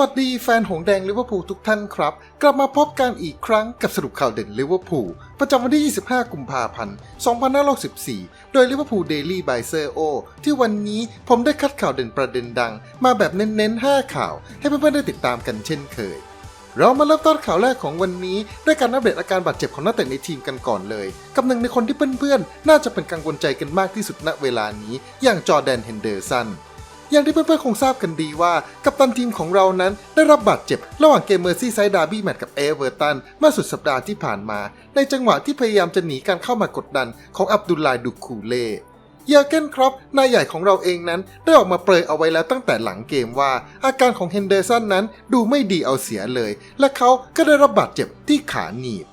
สวัสดีแฟนหงแดงลิเวอร์พูลทุกท่านครับ กลับมาพบกันอีกครั้งกับสรุปข่าวเด่นลิเวอร์พูลประจำวันที่ 25 กุมภาพันธ์ 2564 โดยลิเวอร์พูลเดลี่บายเซอร์โอที่วันนี้ผมได้คัดข่าวเด่นประเด็นดัง มาแบบเน้นๆ 5 ข่าว ให้เพื่อนๆได้ติดตามกันเช่นเคย เรามาเริ่มต้นข่าวแรกของวันนี้ด้วยการอัปเดตอาการบาดเจ็บของนักเตะในทีมกันก่อนเลย กับหนึ่งในคนที่เพื่อนๆน่าจะเป็นกังวลใจกันมากที่สุดณเวลานี้ อย่างจอแดนเฮนเดอร์สัน อย่างที่เพื่อนๆคงทราบกันดีว่า กัปตันทีมของเรานั้นได้รับบาดเจ็บ ระหว่างเกมเมอร์ซี่ไซด์ดาร์บี้แมตช์กับเอเวอร์ตันเมื่อสุดสัปดาห์ที่ผ่านมา ในจังหวะที่พยายามจะหนีการเข้ามากดดันของอับดุลลาดูคูเล่เยอร์เกนครอปนายใหญ่ของเราเองนั้นได้ออกมาเปรยเอาไว้แล้วตั้งแต่หลังเกมว่า อาการของเฮนเดอร์สันนั้นดูไม่ดีเอาเสียเลย และเขาก็ได้รับบาดเจ็บที่ขาหนีบ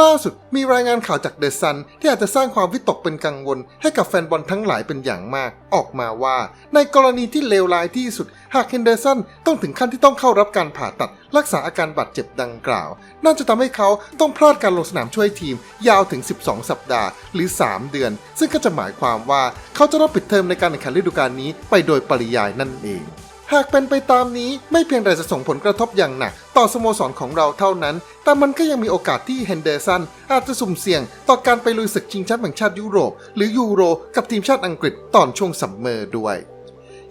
ล่าสุดมีรายงานข่าวจากเดอะซันที่อาจจะสร้างความวิตกเป็นกังวล ให้กับแฟนบอลทั้งหลายเป็นอย่างมาก ออกมาว่า ในกรณีที่เลวร้ายที่สุด หากเฮนเดอร์สันต้องถึงขั้นที่ต้องเข้ารับการผ่าตัด รักษาอาการบาดเจ็บดังกล่าว น่าจะทำให้เขาต้องพลาดการลงสนามช่วยทีม ยาวถึง 12 สัปดาห์ หรือ 3 เดือน ซึ่งก็จะหมายความว่าเขาจะต้องปิดเทอมในการแข่งขันฤดูกาลนี้ไปโดยปริยายนั่นเอง หากเป็นไปตามนี้ไม่เพียงแต่จะส่งผลกระทบอย่างหนัก ต่อสโมสรของเราเท่านั้น แต่มันก็ยังมีโอกาสที่เฮนเดอร์สันอาจจะสุ่มเสี่ยง ต่อการไปลุยศึกชิงแชมป์แห่งชาติยุโรป หรือยูโร กับทีมชาติอังกฤษตอนช่วงซัมเมอร์ด้วย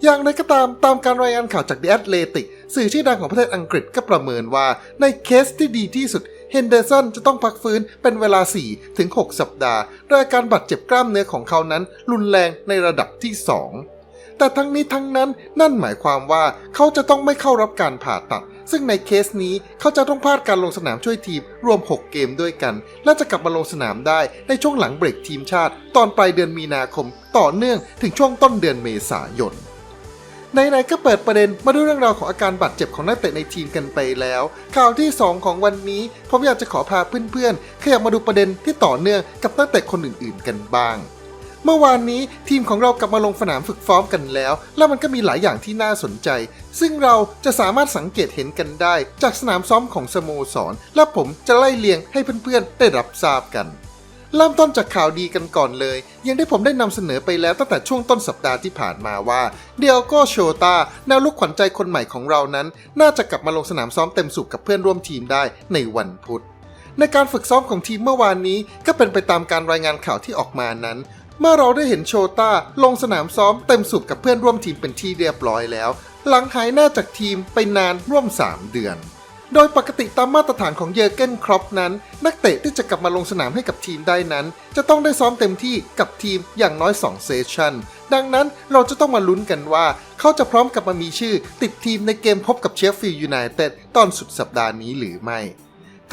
อย่างไรก็ตามตามการรายงานข่าวจาก The Athletic สื่อชื่อดังของประเทศอังกฤษก็ประเมินว่า ในเคสที่ดีที่สุดเฮนเดอร์สันจะต้องพักฟื้นเป็นเวลา4ถึง6สัปดาห์โดยอาการบาดเจ็บกล้ามเนื้อของเขานั้น รุนแรงในระดับที่ 2 แต่ทั้งนี้ทั้งนั้นนั่นหมายความว่าเขาจะต้องไม่เข้ารับการผ่าตัด ซึ่งในเคสนี้เขาจะต้องพลาดการลงสนามช่วยทีมรวม 6 เกมด้วยกัน และจะกลับมาลงสนามได้ในช่วงหลังเบรกทีมชาติ ตอนปลายเดือนมีนาคม ต่อเนื่องถึงช่วงต้นเดือนเมษายนไหนๆก็เปิดประเด็นมาดูเรื่องราวของอาการบาดเจ็บของนักเตะในทีมกันไปแล้ว ข่าวที่ 2 ของวันนี้ผมอยากจะขอพาเพื่อนๆขยับมาดูประเด็นที่ต่อเนื่องกับนักเตะคนอื่นๆกันบ้าง เมื่อวานนี้ทีมของเรากลับมาลงสนามฝึกซ้อมกันแล้ว แล้วมันก็มีหลายอย่างที่น่าสนใจ ซึ่งเราจะสามารถสังเกตเห็นกันได้ จากสนามซ้อมของสโมสร และผมจะไล่เลียงให้เพื่อนๆ ได้รับทราบกัน เริ่มต้นจากข่าวดีกันก่อนเลยย่างที่ผมได้นำเสนอไปแล้วตั้งแต่ช่วงต้นสัปดาห์ที่ผ่านมาว่า เดียโกโชตาแนวลูกขวัญใจคนใหม่ของเรานั้น น่าจะกลับมาลงสนามซ้อมเต็มสูบกับเพื่อนร่วมทีมได้ในวันพุธในการฝึกซ้อมของทีมเมื่อวานนี้ก็เป็นไปตามการรายงานข่าวที่ออกมานั้น เมื่อเราได้เห็นโชต้าลงสนามซ้อมเต็มสูบกับเพื่อนร่วมทีมเป็นที่เรียบร้อยแล้ว หลังหายหน้าจากทีมไปนานร่วม 3 เดือน โดยปกติตามมาตรฐานของเยอร์เกนครอปนั้น นักเตะที่จะกลับมาลงสนามให้กับทีมได้นั้น จะต้องได้ซ้อมเต็มที่กับทีมอย่างน้อย 2 เซสชันดังนั้นเราจะต้องมาลุ้นกันว่า เขาจะพร้อมกลับมามีชื่อติดทีมในเกมพบกับเชฟฟิลด์ยูไนเต็ดตอนสุดสัปดาห์นี้หรือไม่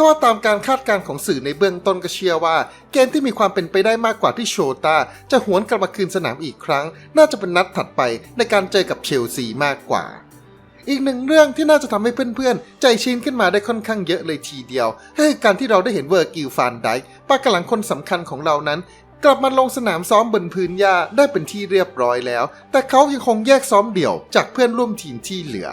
ถ้าว่าตามการคาดการณ์ของสื่อในเบื้องต้นก็เชื่อว่า เกมที่มีความเป็นไปได้มากกว่าที่โชตาจะหวนกลับมาคืนสนามอีกครั้ง น่าจะเป็นนัดถัดไปในการเจอกับเชลซีมากกว่า อีกหนึ่งเรื่องที่น่าจะทำให้เพื่อนๆ ใจชื้นขึ้นมาได้ค่อนข้างเยอะเลยทีเดียวคือการที่เราได้เห็นเวอร์กิลฟานไดปากกำลังคนสำคัญของเรานั้นกลับมาลงสนามซ้อมบนพื้นหญ้าได้เป็นที่เรียบร้อยแล้ว แต่เขายังคงแยกซ้อมเดี่ยวจากเพื่อนร่วมทีมที่เหลือ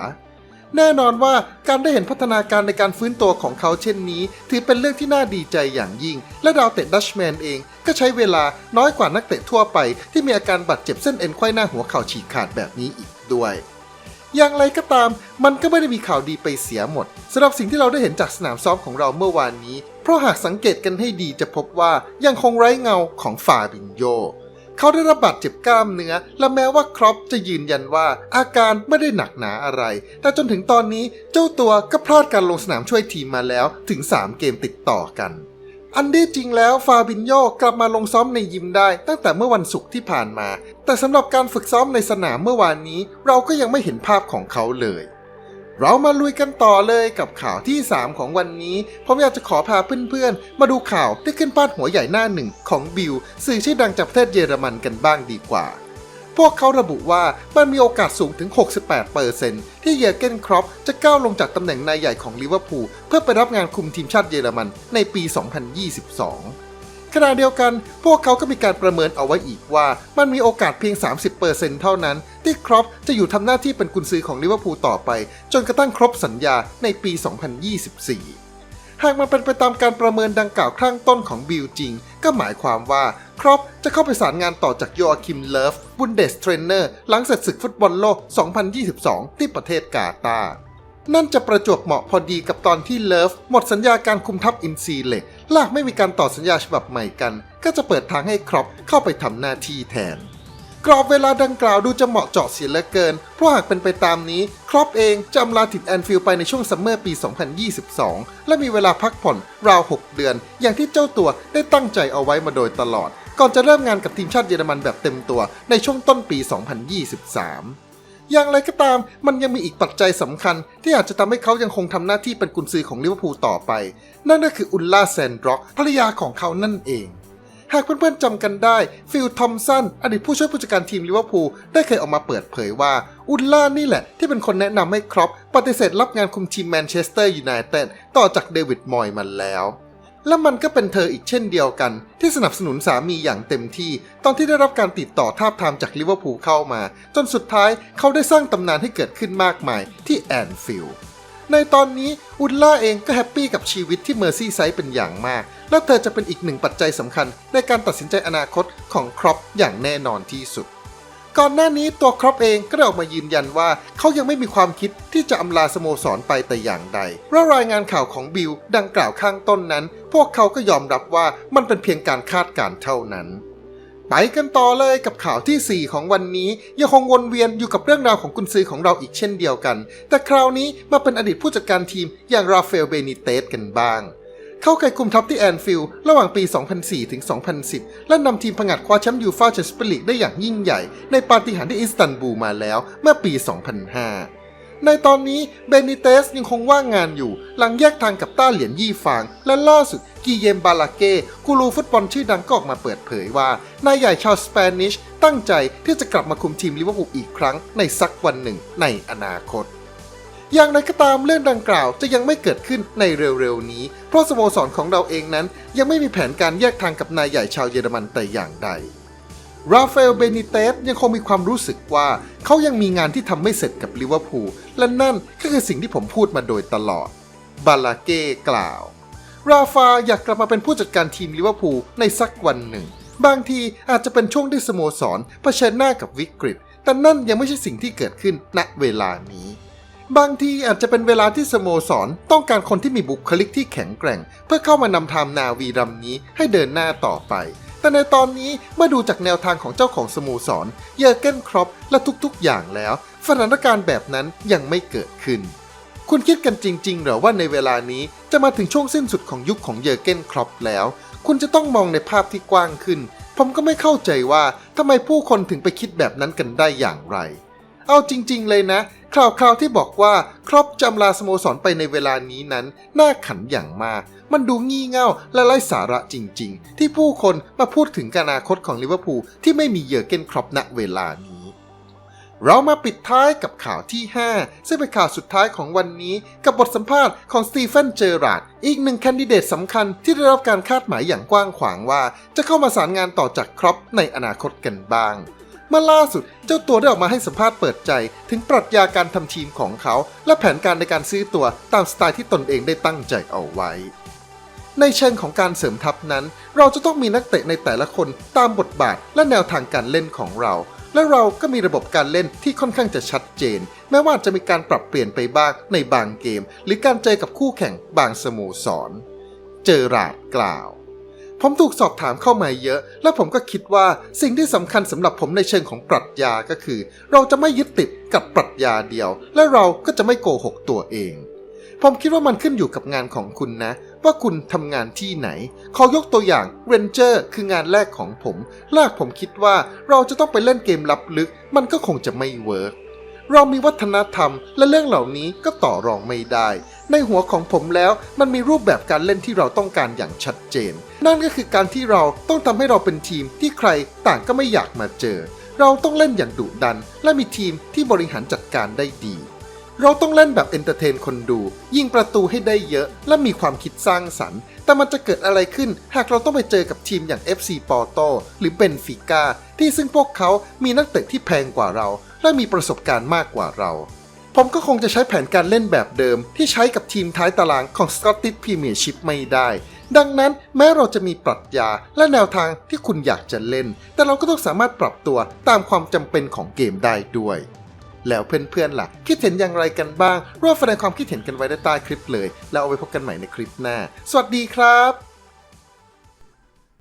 แน่นอนว่าการได้เห็นพัฒนาการในการฟื้นตัวของเขาเช่นนี้ ถือเป็นเรื่องที่น่าดีใจอย่างยิ่ง และดาวเตะดัชแมนเองก็ใช้เวลาน้อยกว่านักเตะทั่วไป ที่มีอาการบาดเจ็บเส้นเอ็นไขว้หน้าหัวเข่าฉีกขาดแบบนี้อีกด้วยอย่างไรก็ตามมันก็ไม่ได้มีข่าวดีไปเสียหมดสำหรับสิ่งที่เราได้เห็นจากสนามซ้อมของเราเมื่อวานนี้ เพราะหากสังเกตกันให้ดีจะพบว่ายังคงไร้เงาของฟาบินโย เขาได้รับบาดเจ็บกล้ามเนื้อ และแม้ว่าครอปจะยืนยันว่าอาการไม่ได้หนักหนาอะไร แต่จนถึงตอนนี้เจ้าตัวก็พลาดการลงสนามช่วยทีมมาแล้วถึง 3 เกมติดต่อกันอันที่จริงแล้วฟาบินโยกลับมาลงซ้อมในยิมได้ตั้งแต่เมื่อวันศุกร์ที่ผ่านมา แต่สำหรับการฝึกซ้อมในสนามเมื่อวานนี้ เราก็ยังไม่เห็นภาพของเขาเลย เรามาลุยกันต่อเลยกับข่าวที่ 3 ของวันนี้ ผมอยากจะขอพาเพื่อนๆ มาดูข่าวที่ขึ้นพาดหัวใหญ่หน้าหนึ่งของบิลสื่อชื่อดังจากประเทศเยอรมันกันบ้างดีกว่า พวกเขาระบุว่ามันมีโอกาสสูงถึง 68%ที่เยอร์เกนครอปจะก้าวลงจากตำแหน่งนายใหญ่ของลิเวอร์พูลเพื่อไปรับงานคุมทีมชาติเยอรมันในปี 2022 ขณะเดียวกัน พวกเขาก็มีการประเมินเอาไว้อีกว่า มันมีโอกาสเพียง 30%เท่านั้น ที่ครอปจะอยู่ทำหน้าที่เป็นกุนซือของลิเวอร์พูลต่อไป จนกระทั่งครบสัญญาในปี 2024 หากมันเป็นไปตามการประเมินดังกล่าวข้างต้นของบิลจริง ก็หมายความว่าครอปจะเข้าไปสารงานต่อจากโยอาคิมเลิฟบุนเดสเทรนเนอร์หลังเสร็จศึกฟุตบอลโลก 2022 ที่ประเทศกาตาร์ นั่นจะประจวบเหมาะพอดีกับตอนที่เลิฟหมดสัญญาการคุมทัพอินซีเหล็กลากไม่มีการต่อสัญญาฉบับใหม่กัน ก็จะเปิดทางให้ครอปเข้าไปทำหน้าที่แทน กรอบเวลาดังกล่าวดูจะเหมาะเจาะเสียเหลือเกิน เพราะหากเป็นไปตามนี้ ครอปเองจะอำลาถิ่นแอนฟิลไปในช่วงซัมเมอร์ปี 2022 และมีเวลาพักผ่อนราว 6 เดือน อย่างที่เจ้าตัวได้ตั้งใจเอาไว้มาโดยตลอด ก่อนจะเริ่มงานกับทีมชาติเยอรมันแบบเต็มตัวในช่วงต้นปี 2023 อย่างไรก็ตาม มันยังมีอีกปัจจัยสำคัญ ที่อาจจะทำให้เขายังคงทำหน้าที่เป็นกุนซือของลิเวอร์พูลต่อไป นั่นก็คืออุลล่าแซนดร็อกภรรยาของเขานั่นเอง หากเพื่อนๆจำกันได้ ฟิลทอมสันอดีตผู้ช่วยผู้จัดการทีมลิเวอร์พูลได้เคยออกมาเปิดเผยว่า อุลล่านี่แหละที่เป็นคนแนะนำให้ครอปปฏิเสธรับงานคุมทีมแมนเชสเตอร์ยูไนเต็ดต่อจากเดวิดมอยมันแล้ว และมันก็เป็นเธออีกเช่นเดียวกัน ที่สนับสนุนสามีอย่างเต็มที่ ตอนที่ได้รับการติดต่อทาบทามจากลิเวอร์พูลเข้ามา จนสุดท้ายเขาได้สร้างตำนานให้เกิดขึ้นมากมายที่แอนฟิลด์ในตอนนี้อุลล่าเองก็แฮปปี้กับชีวิตที่เมอร์ซี่ไซด์เป็นอย่างมาก และเธอจะเป็นอีกหนึ่งปัจจัยสำคัญในการตัดสินใจอนาคตของครอปอย่างแน่นอนที่สุด ก่อนหน้านี้ตัวครอปเองก็ได้ออกมายืนยันว่าเขายังไม่มีความคิดที่จะอำลาสโมสรไปแต่อย่างใดเพราะรายงานข่าวของบิลดังกล่าวข้างต้นนั้น พวกเขาก็ยอมรับว่ามันเป็นเพียงการคาดการณ์เท่านั้น ไปกันต่อเลยกับข่าวที่ 4 ของวันนี้ ยังคงวนเวียนอยู่กับเรื่องราวของกุนซือของเราอีกเช่นเดียวกัน แต่คราวนี้มาเป็นอดีตผู้จัดการทีมอย่างราฟาเอลเบนิเตสกันบ้าง เข้าเคยคุมทัพที่แอนฟิลด์ระหว่างปี 2004 ถึง 2010 และนำทีมผงัดคว้าแชมป์ยูฟ่าแชมเปี้ยนส์ลีกได้อย่างยิ่งใหญ่ ในปาฏิหาริย์ที่อิสตันบูลมาแล้วเมื่อปี 2005 ในตอนนี้เบนิเตสยังคงว่างงานอยู่ หลังแยกทางกับต้าเหรียญยี่ฟาง และล่าสุดกีเยมบาลาเก้กูรูฟุตบอลชื่อดังก็ออกมาเปิดเผยว่า นายใหญ่ชาวสเปนิชตั้งใจที่จะกลับมาคุมทีมลิเวอร์พูลอีกครั้งในสักวันหนึ่งในอนาคต อย่างไรก็ตามเรื่องดังกล่าวจะยังไม่เกิดขึ้นในเร็วๆนี้ เพราะสโมสรของเราเองนั้น ยังไม่มีแผนการแยกทางกับนายใหญ่ชาวเยอรมันแต่อย่างใดราฟาเอล เบนิเตสยังคงมีความรู้สึกว่า เขายังมีงานที่ทำไม่เสร็จกับลิเวอร์พูลและนั่นก็คือสิ่งที่ผมพูดมาโดยตลอด บาลาเก้กล่าว ราฟาอยากกลับมาเป็นผู้จัดการทีมลิเวอร์พูลในสักวันหนึ่ง บางทีอาจจะเป็นช่วงที่สโมสรเผชิญหน้ากับวิกฤต แต่นั่นยังไม่ใช่สิ่งที่เกิดขึ้นณเวลานี้ บางทีอาจจะเป็นเวลาที่สโมสร ต้องการคนที่มีบุคลิกที่แข็งแกร่ง เพื่อเข้ามานำทามนาวีรำนี้ให้เดินหน้าต่อไป แต่ในตอนนี้เมื่อดูจากแนวทางของเจ้าของสโมสร เยอร์เกนครอปและทุกๆ อย่างแล้วสถานการณ์แบบนั้นยังไม่เกิดขึ้น คุณคิดกันจริง ๆ หรอว่าในเวลานี้จะมาถึงช่วงสิ้นสุดของยุคของเยอร์เกนครอปแล้ว คุณจะต้องมองในภาพที่กว้างขึ้น ผมก็ไม่เข้าใจว่าทำไมผู้คนถึงไปคิดแบบนั้นกันได้อย่างไร เอาจริง ๆ เลยนะข่าวคราวที่บอกว่าครอปจำลาสโมสรไปในเวลานี้นั้น น่าขันอย่างมาก มันดูงี่เง่าและไร้สาระจริง ๆ ที่ผู้คนมาพูดถึงอนาคตของลิเวอร์พูลที่ไม่มีเยอร์เกนครอปณเวลานี้เรามาปิดท้ายกับข่าวที่ 5 ซึ่งเป็นข่าวสุดท้ายของวันนี้ กับบทสัมภาษณ์ของสตีเฟน เจอราร์ด อีกหนึ่งแคนดิเดตสำคัญที่ได้รับการคาดหมายอย่างกว้างขวางว่า จะเข้ามาสารงานต่อจากครอปในอนาคตกันบ้าง เมื่อล่าสุดเจ้าตัวได้ออกมาให้สัมภาษณ์เปิดใจ ถึงปรัชญาการทำทีมของเขา และแผนการในการซื้อตัวตามสไตล์ที่ตนเองได้ตั้งใจเอาไว้ ในเชิงของการเสริมทัพนั้น เราจะต้องมีนักเตะในแต่ละคนตามบทบาทและแนวทางการเล่นของเรา และเราก็มีระบบการเล่นที่ค่อนข้างจะชัดเจน แม้ว่าจะมีการปรับเปลี่ยนไปบ้างในบางเกม หรือการเจอกับคู่แข่งบางสโมสร เจอราดกล่าว ผมถูกสอบถามเข้ามาเยอะ และผมก็คิดว่าสิ่งที่สำคัญสำหรับผมในเชิงของปรัชญาก็คือ เราจะไม่ยึดติดกับปรัชญาเดียว และเราก็จะไม่โกหกตัวเอง ผมคิดว่ามันขึ้นอยู่กับงานของคุณนะ ว่าคุณทำงานที่ไหน ขอยกตัวอย่างเรนเจอร์คืองานแรกของผมแรกผมคิดว่าเราจะต้องไปเล่นเกมลับลึก มันก็คงจะไม่เวิร์ก เรามีวัฒนธรรม และเรื่องเหล่านี้ก็ต่อรองไม่ได้ ในหัวของผมแล้วมันมีรูปแบบการเล่นที่เราต้องการอย่างชัดเจน นั่นก็คือการที่เราต้องทำให้เราเป็นทีมที่ใครต่างก็ไม่อยากมาเจอ เราต้องเล่นอย่างดุดัน และมีทีมที่บริหารจัดการได้ดี เราต้องเล่นแบบเอนเตอร์เทนคนดู ยิงประตูให้ได้เยอะ และมีความคิดสร้างสรรค์แต่มันจะเกิดอะไรขึ้นหากเราต้องไปเจอกับทีมอย่าง FC ปอร์โตหรือเบนฟิก้าที่ซึ่งพวกเขามีนักเตะที่แพงกว่าเรา และมีประสบการณ์มากกว่าเรา ผมก็คงจะใช้แผนการเล่นแบบเดิม ที่ใช้กับทีมท้ายตารางของสกอตติชพรีเมียร์ชิพไม่ได้ ดังนั้นแม้เราจะมีปรัชญาและแนวทางที่คุณอยากจะเล่น แต่เราก็ต้องสามารถปรับตัวตามความจำเป็นของเกมได้ด้วยแล้วเพื่อนๆล่ะ คิดเห็นอย่างไรกันบ้าง ร่วมแสดงความคิดเห็นกันไว้ใต้คลิปเลย แล้วเอาไว้พบกันใหม่ในคลิปหน้า สวัสดีครับ